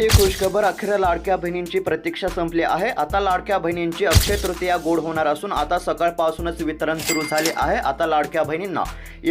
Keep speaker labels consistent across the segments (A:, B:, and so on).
A: ती खुशखबर अखेर लाडक्या बहिणींची प्रतीक्षा संपली आहे. आता लाडक्या बहिणींची अक्षय तृतीया गोड होणार असून आता सकाळपासूनच वितरण सुरू झाले आहे. आता लाडक्या बहिणींना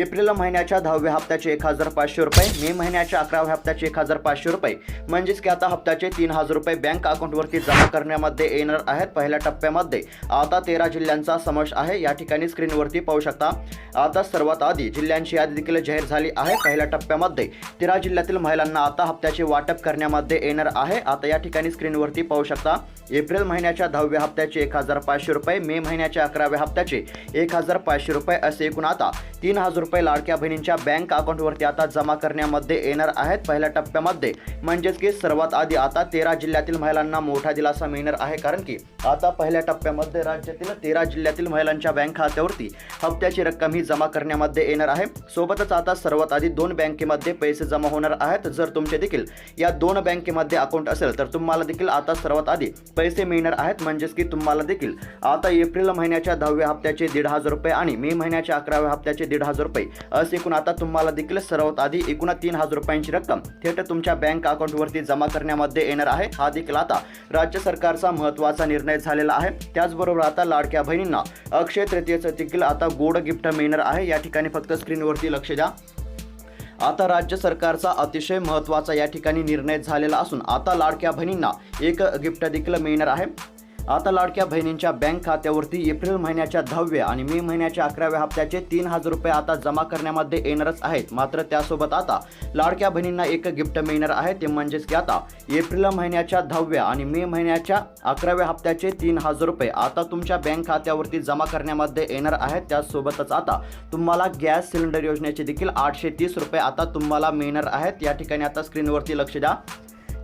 A: एप्रिल महिन्याच्या दहाव्या हप्त्याचे एक हजार पाचशे रुपये मे महिन्याच्या अकराव्या हप्त्याचे एक हजार पाचशे रुपये. म्हणजेच की आता हप्त्याचे तीन हजार रुपये बँक अकाउंटवरती जमा करण्यामध्ये येणार आहेत. पहिल्या टप्प्यामध्ये आता तेरा जिल्ह्यांचा समावेश आहे. या ठिकाणी स्क्रीनवरती पाहू शकता. आता सर्वात आधी जिल्ह्यांची यादी देखील जाहीर झाली आहे. पहिल्या टप्प्यामध्ये तेरा जिल्ह्यातील महिलांना आता हप्त्याचे वाटप करण्यामध्ये येणार आहे. आता या ठिकाणी स्क्रीनवरती पाहू शकता एप्रिल महिन्याच्या दहाव्या हप्त्याचे एक हजार पाचशे रुपये मे महिन्याच्या अकराव्या हप्त्याचे एक हजार पाचशे रुपये असे एकूण आता तीन हजार रुपये लाडक्या बहिणींच्या बँक अकाउंटवरती आता जमा करण्यामध्ये येणार आहेत. पहिल्या टप्प्यामध्ये म्हणजेच की सर्वात आधी आता तेरा जिल्ह्यातील महिलांना मोठा दिलासा मिळणार आहे. कारण की आता पहिल्या टप्प्यामध्ये राज्यातील तेरा जिल्ह्यातील महिलांच्या बँक खात्यावरती हप्त्याची रक्कम ही जमा करण्यामध्ये येणार आहे. सोबतच आता सर्वात आधी दोन बँकेमध्ये पैसे जमा होणार आहेत. जर तुमचे देखील या दोन बँकेमध्ये अकाउंट असेल तर तुम्हाला देखील आता सर्वात आधी पैसे मिळणार आहेत. म्हणजेच की तुम्हाला देखील आता एप्रिल महिन्याच्या दहाव्या हप्त्याचे दीड हजार रुपये आणि मे महिन्याच्या अकराव्या हप्त्याचे दीड हजार रुपये असे एकूण आता तुम्हाला देखील सर्वात आधी एकूण तीन हजार रुपयांची रक्कम थेट तुमच्या बँक अकाउंटवरती जमा करण्यामध्ये येणार आहे. हा देखील आता राज्य सरकारचा महत्त्वाचा निर्णय झालेला आहे. त्याचबरोबर आता लाडक्या बहिणींना अक्षय तृतीयेचं देखील आता गोड गिफ्ट मिळणार आहे. या ठिकाणी फक्त स्क्रीनवरती लक्ष द्या. आता राज्य सरकारचा अतिशय महत्त्वाचा या ठिकाणी निर्णय झालेला असून आता लाडक्या बहिणींना एक गिफ्ट देखील मिळणार आहे. आता लाडक्या बहिणींच्या बँक खात्यावरती एप्रिल महिन्याच्या दहाव्या आणि मे महिन्याच्या अकराव्या हप्त्याचे तीन हजार रुपये आता जमा करण्यामध्ये येणारच आहेत. मात्र त्यासोबत आता लाडक्या बहिणींना एक गिफ्ट मिळणार आहे ते म्हणजेच की आता एप्रिल महिन्याच्या दहाव्या आणि मे महिन्याच्या अकराव्या हप्त्याचे तीन हजार रुपये आता तुमच्या बँक खात्यावरती जमा करण्यामध्ये येणार आहेत. त्यासोबतच आता तुम्हाला गॅस सिलेंडर योजनेचे देखील आठशे तीस रुपये आता तुम्हाला मिळणार आहेत. या ठिकाणी आता स्क्रीनवरती लक्ष द्या.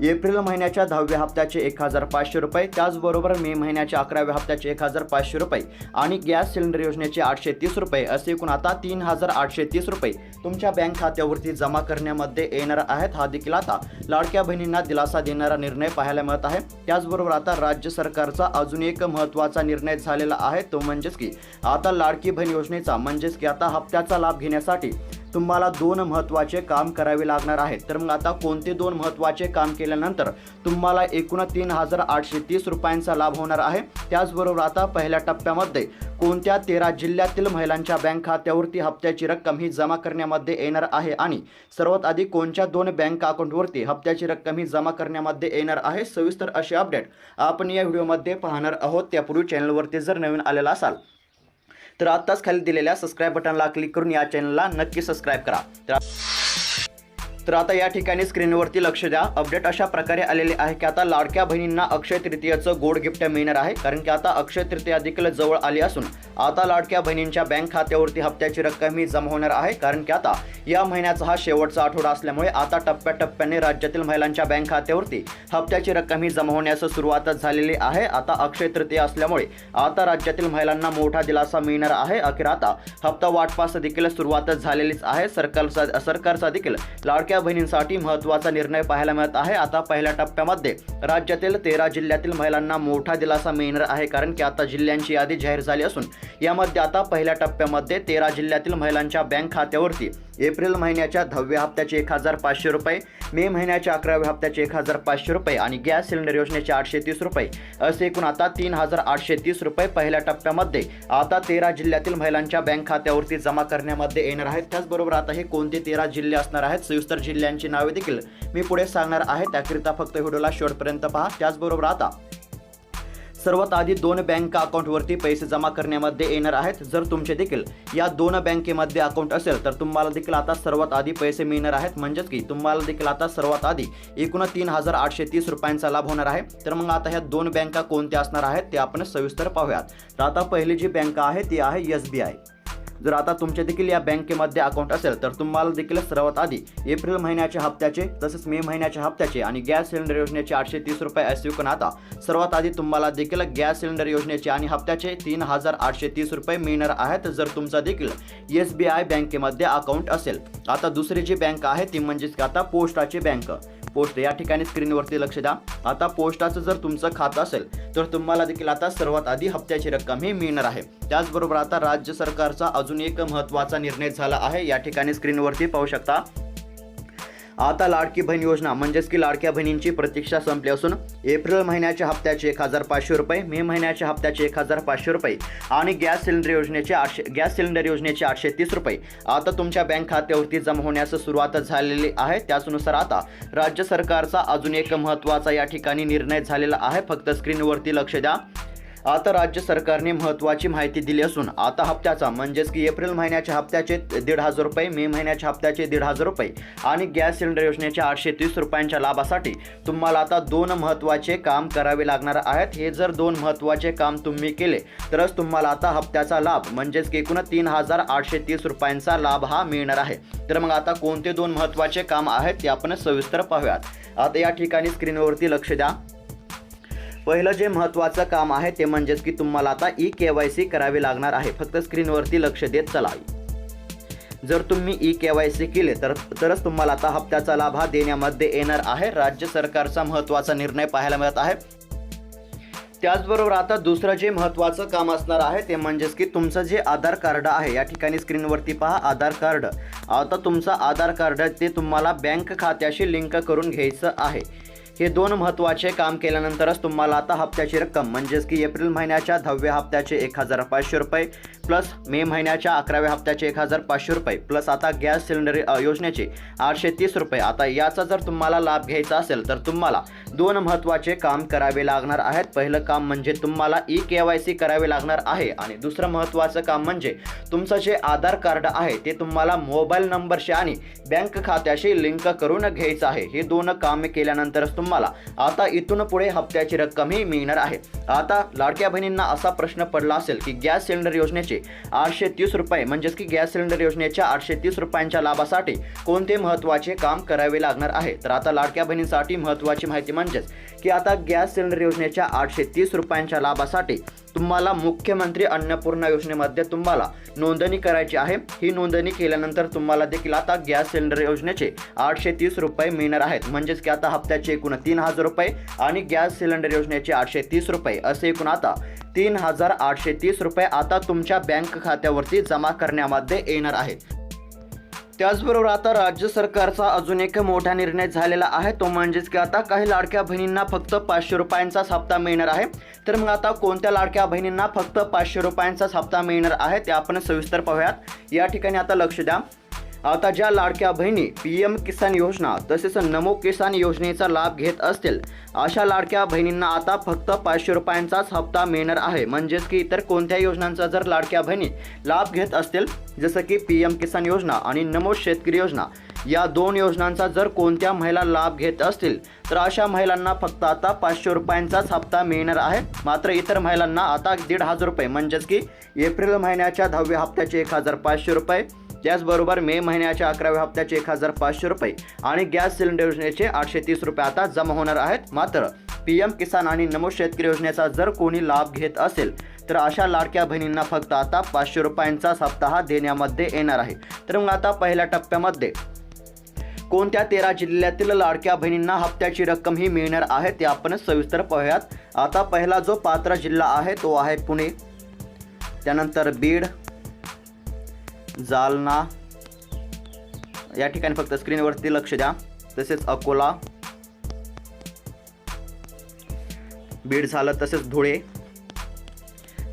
A: एप्रिल महिन्याच्या दहाव्या हप्त्याचे एक हजार पाचशे रुपये त्याचबरोबर मे महिन्याच्या अकराव्या हप्त्याचे एक हजार पाचशे रुपये आणि गॅस सिलेंडर योजनेचे आठशे तीस रुपये असे एकूण आता तीन हजार आठशे तीस रुपये. तुमच्या बँक खात्यावरती जमा करण्यामध्ये येणार आहेत हा देखील आता लाडक्या बहिणींना दिलासा देणारा निर्णय पाहायला मिळत आहे. त्याचबरोबर आता राज्य सरकारचा अजून एक महत्त्वाचा निर्णय झालेला आहे तो म्हणजेच की आता लाडकी बहीण योजनेचा म्हणजेच की आता हप्त्याचा लाभ घेण्यासाठी तुम्हाला दोन महत्त्वाचे काम करावे लागणार आहेत. तर मग आता कोणते दोन महत्त्वाचे काम केल्यानंतर तुम्हाला एकूण तीन हजार आठशे तीस रुपयांचा लाभ होणार आहे. त्याचबरोबर आता पहिल्या टप्प्यामध्ये कोणत्या तेरा जिल्ह्यातील महिलांच्या बँक खात्यावरती हप्त्याची रक्कम ही जमा करण्यामध्ये येणार आहे? आणि सर्वात आधी कोणत्या दोन बँक अकाउंटवरती हप्त्याची रक्कम ही जमा करण्यामध्ये येणार आहे? सविस्तर असे अपडेट आपण या व्हिडिओमध्ये पाहणार आहोत. त्यापूर्वी चॅनलवरती जर नवीन आलेला असाल तर आत्ताच खाली दिलेल्या सबस्क्राईब बटनला क्लिक करून या चॅनलला नक्की सबस्क्राईब करा. तर तर आता या ठिकाणी स्क्रीनवरती लक्ष द्या. अपडेट अशा प्रकारे आलेले आहे की आता लाडक्या बहिणींना अक्षय तृतीयाचं गोड गिफ्ट मिळणार आहे. कारण की आता अक्षय तृतीया देखील जवळ आली असून आता लाडक्या बहिणींच्या बँक खात्यावरती हप्त्याची रक्कम ही जमा होणार आहे. कारण की आता या महिन्याचा हा शेवटचा आठवडा असल्यामुळे आता टप्प्याटप्प्याने राज्यातील महिलांच्या बँक खात्यावरती हप्त्याची रक्कम ही जमा होण्यास सुरुवातच झालेली आहे. आता अक्षय तृतीया असल्यामुळे आता राज्यातील महिलांना मोठा दिलासा मिळणार आहे. अखेर आता हप्ता वाटपास देखील सुरुवातच झालेलीच आहे. सरकारचा सरकारचा देखील लाडक्या बहिणींसाठी महत्त्वाचा निर्णय पाहायला मिळत आहे. आता पहिल्या टप्प्यामध्ये राज्यातील तेरा जिल्ह्यातील महिलांना मोठा दिलासा मिळणार आहे. कारण की आता जिल्ह्यांची यादी जाहीर झाली असून यामध्ये आता पहिल्या टप्प्यामध्ये तेरा जिल्ह्यातील महिलांच्या बँक खात्यावरती एप्रिल महिन्याच्या दहाव्या हप्त्याचे एक हजार पाचशे रुपये मे महिन्याच्या अकराव्या हप्त्याचे एक हजार पाचशे रुपये आणि गॅस सिलेंडर योजनेचे आठशे तीस रुपये. असे एकूण आता तीन हजार आठशे तीस रुपये पहिल्या टप्प्यामध्ये आता तेरा जिल्ह्यातील महिलांच्या बँक खात्यावरती जमा करण्यामध्ये येणार आहेत. त्याचबरोबर आता हे कोणते तेरा जिल्हे असणार आहेत सविस्तर जिल्ह्यांची नावे देखील मी पुढे सांगणार आहे. त्याकरिता फक्त व्हिडिओला शेवटपर्यंत पहा. त्याचबरोबर आता सर्वात आधी दोन बँक अकाउंटवरती पैसे जमा करण्यामध्ये येणार आहेत. जर तुमचे देखील या दोन बँकेमध्ये अकाउंट असेल तर तुम्हाला देखील आता सर्वात आधी पैसे मिळणार आहेत. म्हणजेच की तुम्हाला देखील आता सर्वात आधी एकूण तीन हजार आठशे तीस रुपयांचा लाभ होणार आहे. तर मग आता ह्या दोन बँका कोणत्या असणार आहेत ते आपण सविस्तर पाहूयात. तर आता पहिली जी बँक आहे ती आहे एस बी आय. जर आता तुमचे देखील या बँकेमध्ये अकाउंट असेल तर तुम्हाला देखील सर्वात आधी एप्रिल महिन्याच्या हप्त्याचे तसेच मे महिन्याच्या हप्त्याचे आणि गॅस सिलेंडर योजनेचे आठशे तीस रुपये असे एकूण आता. सर्वात आधी तुम्हाला देखील गॅस सिलेंडर योजनेचे आणि हप्त्याचे तीन हजार आठशे तीस रुपये मिळणार आहेत जर तुमचा देखील एस बी आय बँकेमध्ये अकाउंट असेल. आता दुसरी जी बँक आहे ती म्हणजेच आता पोस्टाची बँक. पोस्ट या ठिकाणी स्क्रीनवरती लक्ष द्या. आता पोस्टाचं जर तुमचं खातं असेल तर तुम्हाला देखील आता सर्वात आधी हप्त्याची रक्कम ही मिळणार आहे. त्याचबरोबर आता राज्य सरकारचा अजून एक महत्त्वाचा निर्णय झाला आहे. या ठिकाणी स्क्रीनवरती पाहू शकता आता लाडकी बहीण योजना म्हणजेच की लाडक्या बहिणींची प्रतीक्षा संपली असून एप्रिल महिन्याच्या हप्त्याचे एक हजार पाचशे रुपये मे महिन्याच्या हप्त्याचे एक हजार पाचशे रुपये आणि गॅस सिलेंडर योजनेचे आठशे गॅस सिलेंडर योजनेचे आठशे तीस रुपये. आता तुमच्या बँक खात्यावरती जमा होण्यास सुरुवात झालेली आहे. त्याचनुसार आता राज्य सरकारचा अजून एक महत्त्वाचा या ठिकाणी निर्णय झालेला आहे. फक्त स्क्रीनवरती लक्ष द्या. आता राज्य सरकारने महत्त्वाची माहिती दिली असून आता हप्त्याचा म्हणजेच की एप्रिल महिन्याच्या हप्त्याचे दीड हजार रुपये मे महिन्याच्या हप्त्याचे दीड हजार रुपये आणि गॅस सिलेंडर योजनेच्या आठशे तीस रुपयांच्या लाभासाठी तुम्हाला आता दोन महत्त्वाचे काम करावे लागणार आहेत. हे जर दोन महत्त्वाचे काम तुम्ही केले तरच तुम्हाला आता हप्त्याचा लाभ म्हणजेच की एकूण तीन हजार आठशे तीस रुपयांचा लाभ हा मिळणार आहे. तर मग आता कोणते दोन महत्त्वाचे काम आहेत ते आपण सविस्तर पाहूयात. आता या ठिकाणी स्क्रीनवरती लक्ष द्या. पहिलं जे महत्त्वाचं काम आहे ते म्हणजेच की तुम्हाला आता ई के वाय सी करावी लागणार आहे. फक्त स्क्रीनवरती लक्ष देत चला. जर तुम्ही ई के वाय सी केले तर तरच तुम्हाला आता हप्त्याचा लाभ हा देण्यामध्ये येणार आहे. राज्य सरकारचा महत्त्वाचा निर्णय पाहायला मिळत आहे. त्याचबरोबर आता दुसरं जे महत्त्वाचं काम असणार आहे ते म्हणजेच की तुमचं जे आधार कार्ड आहे या ठिकाणी स्क्रीनवरती पहा आधार कार्ड. आता तुमचं आधार कार्ड ते तुम्हाला बँक खात्याशी लिंक करून घ्यायचं आहे. हे दोन महत्त्वाचे काम केल्यानंतरच तुम्हाला आता हप्त्याची रक्कम म्हणजेच की एप्रिल महिन्याच्या दहाव्या हप्त्याचे एक हजार पाचशे रुपये प्लस मे महिन्याच्या अकराव्या हप्त्याचे एक हजार पाचशे रुपये प्लस आता गॅस सिलेंडर योजनेचे आठशे तीस रुपये. आता याचा जर तुम्हाला लाभ घ्यायचा असेल तर तुम्हाला दोन महत्त्वाचे काम करावे लागणार आहेत. पहिलं काम म्हणजे तुम्हाला ई के वाय सी करावे लागणार आहे आणि दुसरं महत्त्वाचं काम म्हणजे तुमचं जे आधार कार्ड आहे ते तुम्हाला मोबाईल नंबरशी आणि बँक खात्याशी लिंक करून घ्यायचं आहे. हे दोन कामे केल्यानंतरच तुम्हाला आता इथून पुढे हप्त्याची रक्कमही मिळणार आहे. आता लाडक्या बहिणींना असा प्रश्न पडला असेल की गॅस सिलेंडर योजनेचे आठशे तीस रुपये. म्हणजेच की गॅस सिलेंडर योजनेच्या आठशे तीस रुपयांच्या लाभासाठी कोणते महत्त्वाचे काम करावे लागणार आहे? तर आता लाडक्या बहिणींसाठी महत्त्वाची माहिती म्हणजेच की आता गॅस सिलेंडर योजनेच्या आठशे तीस रुपयांच्या लाभासाठी तुम्हाला मुख्यमंत्री अन्नपूर्णा योजनेमध्ये तुम्हाला नोंदणी करायची आहे. ही नोंदणी केल्यानंतर तुम्हाला देखील आता गॅस सिलेंडर योजनेचे आठशे तीस रुपये मिळणार आहेत. म्हणजेच की आता हप्त्याचे एकूण तीन हजार रुपये आणि गॅस सिलेंडर योजनेचे आठशे तीस रुपये असे एकूण आता तीन हजार आठशे तीस रुपये आता तुमच्या बँक खात्यावरती जमा करण्यामध्ये येणार आहेत. त्याचबरोबर आता राज्य सरकारचा अजून एक मोठा निर्णय झालेला आहे. तो म्हणजेच की आता काही लाडक्या बहिणींना फक्त पाचशे रुपयांचाच हप्ता मिळणार आहे. तर मग आता कोणत्या लाडक्या बहिणींना फक्त पाचशे रुपयांचाच हप्ता मिळणार आहे ते आपण सविस्तर पाहूयात. या ठिकाणी आता लक्ष द्या. आता ज्या लाडक्या बहिणी पी एम किसान योजना तसेच नमो किसान योजनेचा लाभ घेत असतील अशा लाडक्या बहिणींना आता फक्त पाचशे रुपयांचाच हप्ता मिळणार आहे. म्हणजेच की इतर कोणत्या योजनांचा जर लाडक्या बहिणी लाभ घेत असतील जसं की पी एम किसान योजना आणि नमो शेतकरी योजना या दोन योजनांचा जर कोणत्या महिला लाभ घेत असतील तर अशा महिलांना फक्त आता पाचशे रुपयांचाच हप्ता मिळणार आहे. मात्र इतर महिलांना आता दीड हजार रुपये म्हणजेच की एप्रिल महिन्याच्या दहाव्या हप्त्याचे एक हजार पाचशे रुपये त्याचबरोबर मे महिन्याच्या अकराव्या हप्त्याचे एक हजार पाचशे रुपये आणि गॅस सिलेंडर योजनेचे आठशे तीस रुपये आता जमा होणार आहेत. मात्र पी एम किसान आणि नमो शेतकरी योजनेचा जर कोणी लाभ घेत असेल तर अशा लाडक्या बहिणींना फक्त आता पाचशे रुपयांचाच हप्ता हा देण्यामध्ये येणार आहे. तर मग आता पहिल्या टप्प्यामध्ये कोणत्या तेरा जिल्ह्यातील लाडक्या बहिणींना हप्त्याची रक्कम ही मिळणार आहे ते आपण सविस्तर पाहूयात. आता पहिला जो पात्र जिल्हा आहे तो आहे पुणे. त्यानंतर बीड जालना. या ठिकाणी फक्त स्क्रीनवरती लक्ष द्या. तसेच अकोला. बीड झालं तसेच धुळे.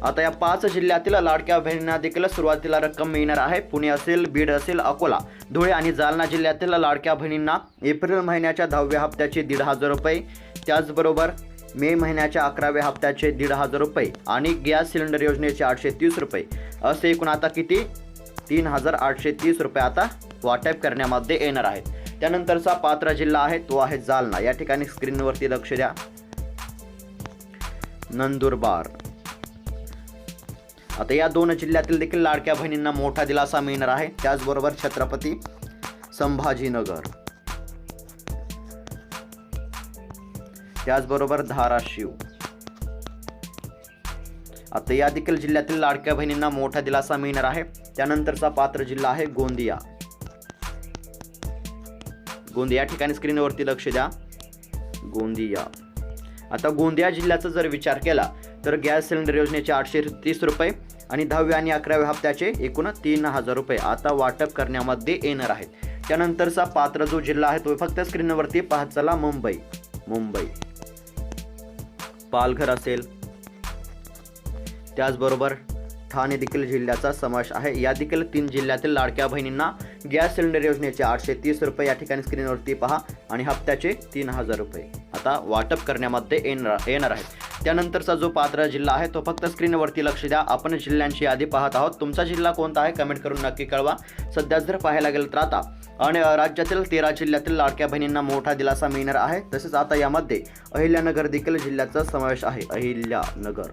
A: आता या पाच जिल्ह्यातील लाडक्या बहिणींना देखील सुरुवातीला रक्कम मिळणार आहे. पुणे असेल बीड असेल अकोला. धुळे आणि जालना जिल्ह्यातील लाडक्या बहिणींना एप्रिल महिन्याच्या दहाव्या हप्त्याचे दीड हजार रुपये त्याचबरोबर मे महिन्याच्या अकराव्या हप्त्याचे दीड हजार रुपये आणि गॅस सिलेंडर योजनेचे आठशे तीस रुपये. असे एकूण आता किती? तीन हजार आठशे तीस रुपये आता वाटप करण्यामध्ये येणार आहेत. त्यानंतरचा पात्र जिल्हा आहे तो आहे जालना. या ठिकाणी स्क्रीनवरती लक्ष द्या. नंदुरबार. आता या दोन जिल्ह्यातील देखील लाडक्या बहिणींना मोठा दिलासा मिळणार आहे. त्याचबरोबर छत्रपती संभाजीनगर. त्याचबरोबर धाराशिव. आता या देखील जिल्ह्यातील लाडक्या बहिणींना मोठा दिलासा मिळणार आहे. त्यानंतरचा पात्र जिल्हा आहे गोंदिया. गोंदिया या ठिकाणी स्क्रीनवरती लक्ष द्या. गोंदिया. आता गोंदिया जिल्ह्याचा जर विचार केला तर गॅस सिलेंडर योजनेचे आठशे तीस रुपये आणि दहाव्या आणि अकराव्या हप्त्याचे एकूण तीन हजार रुपये आता वाटप करण्यामध्ये येणार आहेत. त्यानंतरचा पात्र जो जिल्हा आहे तो फक्त स्क्रीनवरती पाहत चला मुंबई. मुंबई. पालघर असेल त्याचबरोबर ठाणे देखील जिल्ह्याचा समावेश आहे. या देखील तीन जिल्ह्यातील लाडक्या बहिणींना गॅस सिलेंडर योजनेचे आठशे तीस रुपये या ठिकाणी स्क्रीनवरती पहा आणि हप्त्याचे तीन हजार रुपये. आता वाटप करण्यामध्ये येणार येणार आहे. त्यानंतरचा जो पात्र जिल्हा आहे तो फक्त स्क्रीनवरती लक्ष द्या. आपण जिल्ह्यांची यादी पाहत आहोत. तुमचा जिल्हा कोणता आहे कमेंट करून नक्की कळवा. सध्या जर पाहायला गेलं तर आता आणि राज्यातील तेरा जिल्ह्यातील लाडक्या बहिणींना मोठा दिलासा मिळणार आहे. तसेच आता यामध्ये अहिल्यानगर देखील जिल्ह्याचा समावेश आहे. अहिल्यानगर.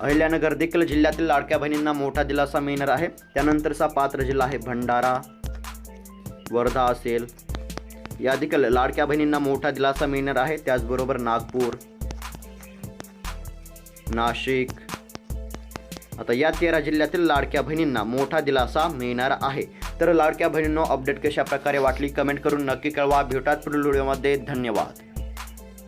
A: अहिल्यानगर देखील जिल्ह्यातील लाडक्या बहिणींना मोठा दिलासा मिळणार आहे. त्यानंतरचा पात्र जिल्हा आहे भंडारा. वर्धा असेल. या देखील लाडक्या बहिणींना मोठा दिलासा मिळणार आहे. त्याचबरोबर नागपूर नाशिक. आता या तेरा जिल्ह्यातील लाडक्या बहिणींना मोठा दिलासा मिळणार आहे. तर लाडक्या बहिणींनो अपडेट कशा प्रकारे वाटली? कमेंट करून नक्की कळवा. भेटात पुढील व्हिडिओमध्ये धन्यवाद.